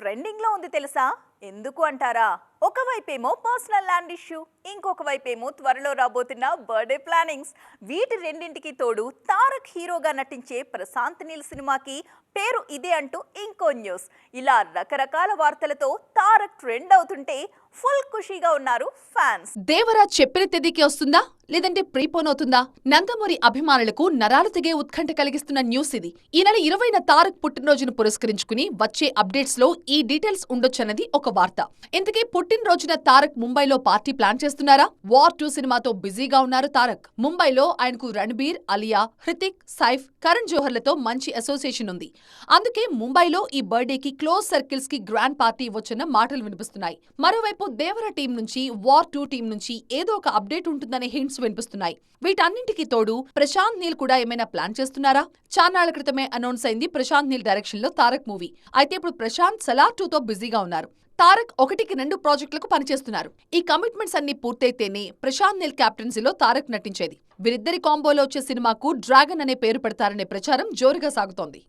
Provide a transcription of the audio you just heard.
ట్రెండింగ్లో ఉంది తెలుసా? ఎందుకు అంటారా? ఒకవైపేమో పర్సనల్ ల్యాండ్ ఇష్యూ ఇంకొక వైపేమో త్వరలో రాబోతున్న బర్త్డే ప్లానింగ్స్. వీటి రెండింటికి తోడు తారక్ హీరోగా నటించే ప్రశాంత్ నీల్ సినిమాకి పేరు ఇదే అంటూ ఇంకో న్యూస్. ఇలా రకరకాల వార్తలతో తారక్ ట్రెండ్ అవుతుంటే ఫుల్ ఖుషీగా ఉన్నారు ఫ్యాన్స్. దేవరాజ్ చెప్పిన తేదీకి వస్తుందా? లేదంటే ప్రీపోన్ అవుతుందా? నందమూరి అభిమానులకు నరాలు తెగే ఉత్కంఠ కలిగిస్తున్న న్యూస్ ఇది. ఈ నెల ఇరవైన తారక్ పుట్టినరోజును పురస్కరించుకుని వచ్చే అప్డేట్స్లో ఈ డీటెయిల్స్ ఉండొచ్చన్నది ఒక వార్త. ఇంతకీ పుట్టినరోజున తారక్ ముంబైలో పార్టీ ప్లాన్ చేస్తున్నారా? వార్ టూ సినిమాతో బిజీగా ఉన్నారు తారక్. ముంబైలో ఆయనకు రణబీర్ అలియా హృతిక్ సైఫ్ కరణ్ జోహర్లతో మంచి అసోసియేషన్ ఉంది. అందుకే ముంబైలో ఈ బర్త్డేకి క్లోజ్ సర్కిల్స్కి గ్రాండ్ పార్టీ ఇవ్వొచ్చన్న మాటలు వినిపిస్తున్నాయి. మరోవైపు దేవర టీం నుంచి వార్ టూ టీం నుంచి ఏదో ఒక అప్డేట్ ఉంటుందనే హింట్స్ వినిపిస్తున్నాయి. వీటన్నింటికి తోడు ప్రశాంత్ నీల్ కూడా ఏమైనా ప్లాన్ చేస్తున్నారా? చాన్నాళ్ళ క్రితమే అనౌన్స్ అయింది ప్రశాంత్ నీల్ డైరెక్షన్లో తారక్ మూవీ. అయితే ఇప్పుడు ప్రశాంత్ సలార్ టూతో బిజీగా ఉన్నారు. తారక్ ఒకటికి రెండు ప్రాజెక్టులకు పనిచేస్తున్నారు. ఈ కమిట్మెంట్స్ అన్ని పూర్తయితేనే ప్రశాంత్ నీల్ కెప్టెన్సీలో తారక్ నటించేది. వీరిద్దరి కాంబోలో వచ్చే సినిమాకు డ్రాగన్ అనే పేరు పెడతారనే ప్రచారం జోరుగా సాగుతోంది.